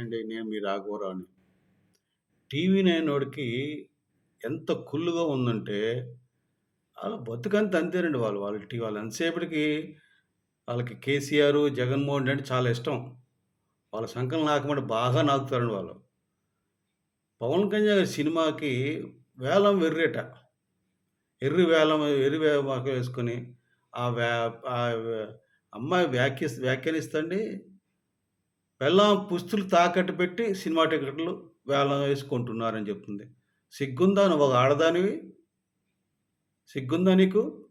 అండి నేను మీ రాఘవరావుని. టీవీ నైనోడికి ఎంత కుల్లుగా ఉందంటే, వాళ్ళ బతుకంత అంతేనండి వాళ్ళు. వాళ్ళ టీ వాళ్ళు ఎంతసేపటికి వాళ్ళకి కేసీఆర్, జగన్మోహన్ రెడ్డి అంటే చాలా ఇష్టం. వాళ్ళ సంకలు నాకమంటే బాగా నాకుతారండి వాళ్ళు. పవన్ కళ్యాణ్ గారి సినిమాకి వేలం వెర్రేట. ఎర్రి వేలం ఎర్రి వే వేసుకొని ఆ వ్యా అమ్మాయి వ్యాఖ్య వ్యాఖ్యానిస్తండి పెళ్ళాం పుస్తులు తాకట్టు పెట్టి సినిమా టికెట్లు వేలం వేసుకుంటున్నారని చెప్తుంది. సిగ్గుందా నువ్వు ఒక ఆడదానివి? సిగ్గుందా నీకు?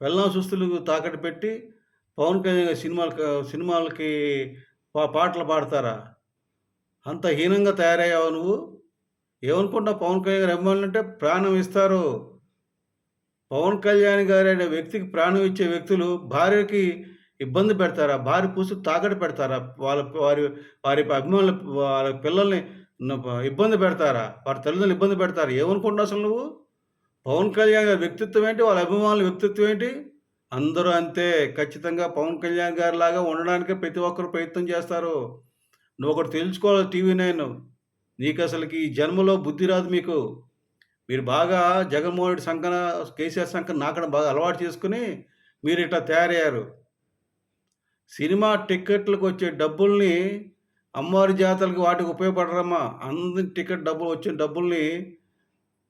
పెళ్ళాం సుస్తులు తాకట్టు పెట్టి పవన్ కళ్యాణ్ గారి సినిమాలకి సినిమాలకి పా పాటలు పాడతారా? అంత హీనంగా తయారయ్యావు నువ్వు? ఏమనుకుంటా పవన్ కళ్యాణ్ గారి అభిమానులంటే ప్రాణం ఇస్తారు. పవన్ కళ్యాణ్ గారనే వ్యక్తికి ప్రాణం ఇచ్చే వ్యక్తులు భార్యకి ఇబ్బంది పెడతారా? భార్య పుస్తులు తాకట్టు పెడతారా? వాళ్ళ వారి వారి అభిమానులు వాళ్ళ పిల్లల్ని ఇబ్బంది పెడతారా? వారి తల్లిదండ్రులు ఇబ్బంది పెడతారా? ఏమనుకుంటున్నావు అసలు నువ్వు? పవన్ కళ్యాణ్ గారి వ్యక్తిత్వం ఏంటి? వాళ్ళ అభిమానుల వ్యక్తిత్వం ఏంటి? అందరూ అంతే. ఖచ్చితంగా పవన్ కళ్యాణ్ గారిలాగా ఉండడానికే ప్రతి ఒక్కరు ప్రయత్నం చేస్తారు. నువ్వు ఒకటి తెలుసుకోవాలి టీవీ నైన్. అసలుకి ఈ జన్మలో బుద్ధి రాదు మీకు. మీరు బాగా జగన్మోహన్ రెడ్డి సంకన, కేసీఆర్ సంకన నాకడం బాగా అలవాటు చేసుకొని మీరు ఇట్లా తయారయ్యారు. సినిమా టికెట్లకొచ్చే డబ్బుల్ని అమ్మవారి జాతరలకి వాటికి ఉపయోగపడరమ్మా. అందరి టికెట్ డబ్బులు వచ్చిన డబ్బుల్ని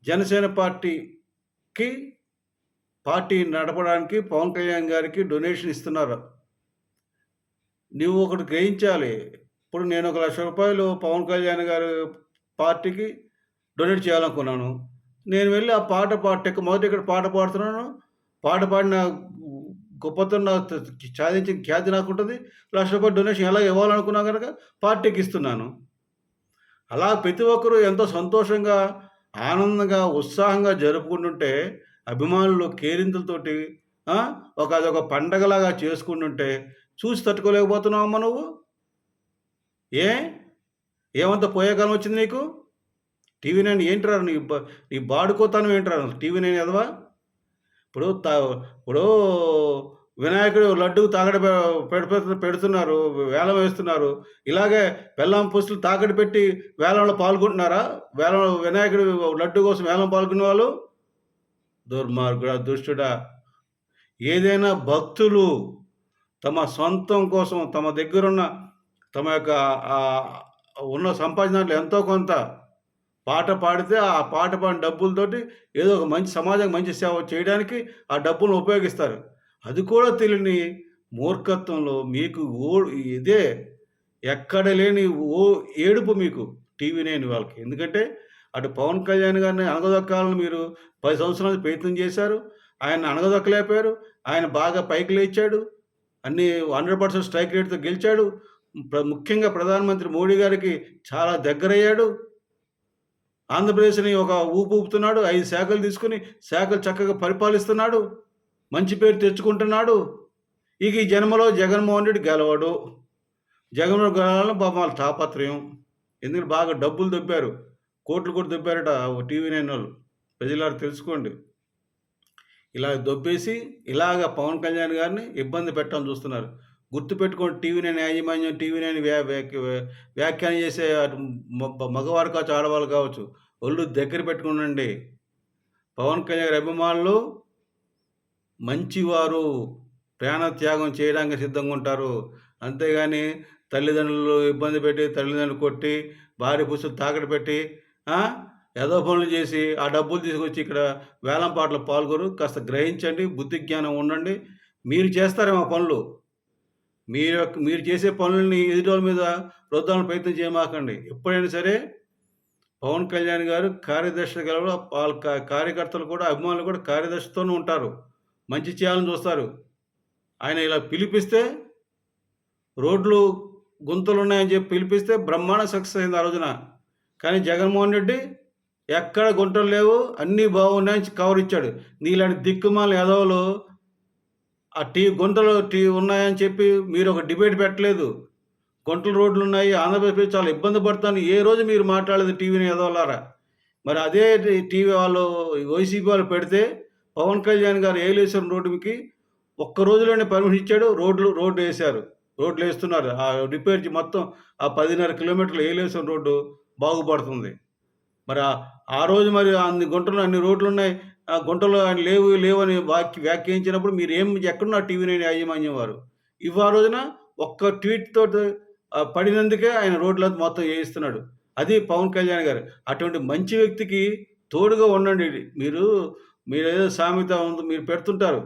జనసేన పార్టీకి పార్టీ నడపడానికి పవన్ కళ్యాణ్ గారికి డొనేషన్ ఇస్తున్నారు. నువ్వు ఒకటి గ్రహించాలి. ఇప్పుడు నేను ఒక లక్ష రూపాయలు పవన్ కళ్యాణ్ గారి పార్టీకి డొనేట్ చేయాలనుకున్నాను. నేను వెళ్ళి ఆ పాట పాట మొదటి ఇక్కడ పాట పాడుతున్నాను. పాట పాడిన గొప్పతనం నాకు సాధించిన ఖ్యాతి నాకుంటది. రూ. 1,00,000 డొనేషన్ ఎలా ఇవ్వాలనుకున్నా కనుక పార్టీకి ఇస్తున్నాను. అలా ప్రతి ఒక్కరూ ఎంతో సంతోషంగా, ఆనందంగా, ఉత్సాహంగా జరుపుకుంటుంటే అభిమానులు కేరింతలతోటి ఒక అదొక పండగలాగా చేసుకుంటుంటే చూసి తట్టుకోలేకపోతున్నావమ్మా నువ్వు? ఏ? ఏమంత పోయేకాలం వచ్చింది నీకు? టీవీ నైన్ ఏంట్రా నీ నీ బాడుకోతనం ఏంట్రా టీవీ నైన్ ఎదవా? ఇప్పుడు తా ఇప్పుడు వినాయకుడు లడ్డు తాకట్టు పెడుతున్నారు. వేలం వేస్తున్నారు. ఇలాగే బెల్లం పుస్తులు తాకట్టు పెట్టి వేలంలో పాల్గొంటున్నారా? వేలం వినాయకుడు లడ్డు కోసం వేలం పాల్గొనే వాళ్ళు? దుర్మార్గుడా! దుష్టుడా! ఏదైనా భక్తులు తమ సొంతం కోసం తమ దగ్గరున్న తమ యొక్క ఉన్న సంపాదించిన ఎంతో కొంత పాట పాడితే ఆ పాట పాడిన డబ్బులతోటి ఏదో ఒక మంచి సమాజానికి మంచి సేవ చేయడానికి ఆ డబ్బులను ఉపయోగిస్తారు. అది కూడా తెలియని మూర్ఖత్వంలో మీకు ఓ ఇదే ఎక్కడ లేని ఓ ఏడుపు మీకు టీవీ లేని వాళ్ళకి. ఎందుకంటే అటు పవన్ కళ్యాణ్ గారిని అనగదొక్కాలని మీరు పది సంవత్సరాల ప్రయత్నం చేశారు. ఆయన అనగదొక్కలేపారు ఆయన బాగా పైకి లేచాడు. అన్ని హండ్రెడ్ పర్సెంట్ స్ట్రైక్ రేట్‌తో గెలిచాడు. ప్ర ముఖ్యంగా ప్రధానమంత్రి మోడీ గారికి చాలా దగ్గరయ్యాడు. ఆంధ్రప్రదేశ్‌ని ఒక ఊపు ఊపుతున్నాడు. ఐదు శాఖలు తీసుకొని శాఖలు చక్కగా పరిపాలిస్తున్నాడు. మంచి పేరు తెచ్చుకుంటున్నాడు. ఇక ఈ జన్మలో జగన్మోహన్ రెడ్డి గెలవాడు జగన్మోహన్ గెలవాలని పాపం వాళ్ళ తాపత్రయం. ఎందుకంటే బాగా డబ్బులు దొబ్బారు. కోట్లు కూడా దొబ్బారట టీవీ నైన్ వాళ్ళు ప్రజలారు తెలుసుకోండి. ఇలా దొబ్బేసి ఇలాగ పవన్ కళ్యాణ్ గారిని ఇబ్బంది పెట్టాలని చూస్తున్నారు. గుర్తుపెట్టుకోండి టీవీ నైన్ యాజమాన్యం టీవీ నైన్ వ్యా వ్యాఖ్యానం చేసే అటు మగవారు కావచ్చు, ఆడవాళ్ళు కావచ్చు. ఒళ్ళు దగ్గర పెట్టుకుండండి పవన్ కళ్యాణ్ గారి అభిమానులు మంచివారు. ప్రాణత్యాగం చేయడానికి సిద్ధంగా ఉంటారు. అంతేగాని తల్లిదండ్రులు ఇబ్బంది పెట్టి, తల్లిదండ్రులు కొట్టి, భార్య పుస్తలు తాకట్టు పెట్టి ఏదో పనులు చేసి ఆ డబ్బులు తీసుకొచ్చి ఇక్కడ వేలం పాటలు పాల్గొరు. కాస్త గ్రహించండి. బుద్ధి జ్ఞానం ఉండండి. మీరు చేస్తారేమో పనులు. మీరు యొక్క మీరు చేసే పనుల్ని ఎదుటోళ్ళ మీద రుద్దాలని ప్రయత్నం చేయమాకండి. ఎప్పుడైనా సరే పవన్ కళ్యాణ్ గారు కార్యదర్శి గల వాళ్ళ కార్యకర్తలు కూడా అభిమానులు కూడా కార్యదర్శితోనే ఉంటారు. మంచి చేయాలని చూస్తారు. ఆయన ఇలా పిలిపిస్తే రోడ్లు గుంతలు ఉన్నాయని చెప్పి పిలిపిస్తే బ్రహ్మాండ సక్సెస్ అయింది ఆ రోజున. కానీ జగన్మోహన్ రెడ్డి ఎక్కడ గుంటలు లేవు. అన్నీ బాగున్నాయని కవర్ ఇచ్చాడు. నీలాంటి దిక్కుమాలిన ఎదవలు ఆ టీ గుంటలు టీ ఉన్నాయని చెప్పి మీరు ఒక డిబేట్ పెట్టలేదు. గుంటలు రోడ్లున్నాయి. ఆంధ్రప్రదేశ్ చాలా ఇబ్బంది పడుతుందని ఏ రోజు మీరు మాట్లాడలేదు టీవీని ఎదవలారా. మరి అదే టీవీ వాళ్ళు వైసీపీ వాళ్ళు పెడితే పవన్ కళ్యాణ్ గారు ఏలేశ్వరం రోడ్డుకి ఒక్క రోజులోనే పర్మిషన్ ఇచ్చాడు. రోడ్లు రోడ్డు రోడ్లు వేస్తున్నారు ఆ రిపేర్ మొత్తం ఆ 10.5 కిలోమీటర్లు ఏలేశ్వరం రోడ్డు బాగుపడుతుంది. మరి ఆ రోజు మరి అన్ని గుంటలు అన్ని రోడ్లు ఉన్నాయి గుంటలు ఆయన లేవు అని వాక్య వ్యాఖ్యానించినప్పుడు మీరేం ఎక్కడున్నారు టీవీ నైన్ యాజమాన్యం వారు? ఇవాళ రోజున ఒక్క ట్వీట్ తోటి పడినందుకే ఆయన రోడ్లంతా మొత్తం వేయిస్తున్నాడు అది పవన్ కళ్యాణ్ గారు. అటువంటి మంచి వ్యక్తికి తోడుగా ఉండండి. మీరు మీరు ఏదో సామెత ఉంది మీరు పెడుతుంటారు.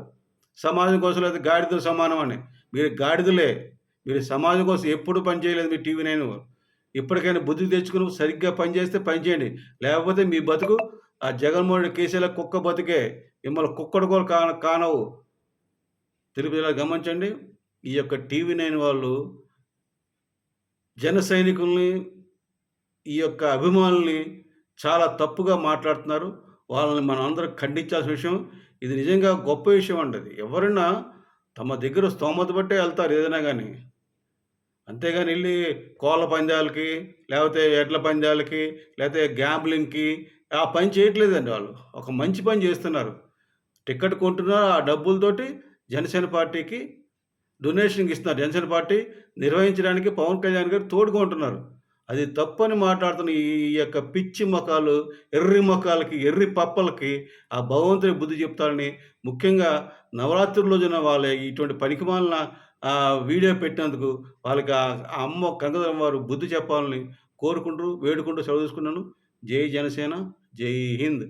సమాజం కోసం లేకపోతే గాడిదలు సమానం అని. మీరు గాడిదలే. మీరు సమాజం కోసం ఎప్పుడు పని చేయలేదు మీ టీవీ నైన్ ఇప్పటికైనా బుద్ధి తెచ్చుకొని సరిగ్గా పనిచేస్తే పనిచేయండి లేకపోతే మీ బతుకు ఆ జగన్మోహన్ రెడ్డి కుక్క బతికే మిమ్మల్ని కుక్కడు కూడా కాన కానవు. తెలుగు గమనించండి. ఈ యొక్క టీవీ నైన్ వాళ్ళు జన సైనికుల్ని, ఈ యొక్క అభిమానుల్ని చాలా తప్పుగా మాట్లాడుతున్నారు. వాళ్ళని మనందరం ఖండించాల్సిన విషయం. ఇది నిజంగా గొప్ప విషయం అండి అది. ఎవరైనా తమ దగ్గర స్తోమత బట్టే వెళ్తారు ఏదైనా కానీ అంతేగాని వెళ్ళి కోళ్ళ పందాలకి, లేకపోతే ఎడ్ల పందాలకి, లేకపోతే గ్యాంబ్లింగ్‌కి ఆ పని చేయట్లేదండి వాళ్ళు. ఒక మంచి పని చేస్తున్నారు. టికెట్ కొంటున్నారు. ఆ డబ్బులతోటి జనసేన పార్టీకి డొనేషన్‌కి ఇస్తున్నారు. జనసేన పార్టీ నిర్వహించడానికి పవన్ కళ్యాణ్ గారు తోడుగా ఉంటున్నారు. అది తప్పని మాట్లాడుతున్న ఈ యొక్క పిచ్చి మొఖాలు, ఎర్రి మొఖాలకి, ఎర్రి పప్పలకి ఆ భగవంతుని బుద్ధి చెప్తారని ముఖ్యంగా నవరాత్రి రోజున వాళ్ళ ఇటువంటి పనికిమాలిన ఆహ్, వీడియో పెట్టినందుకు వాళ్ళకి ఆ అమ్మ కనకదుర్గమ్మ వారు బుద్ధి చెప్పాలని కోరుకుంటూ, వేడుకుంటూ సెలవు తీసుకున్నాను. జై జనసేన. జై హింద్.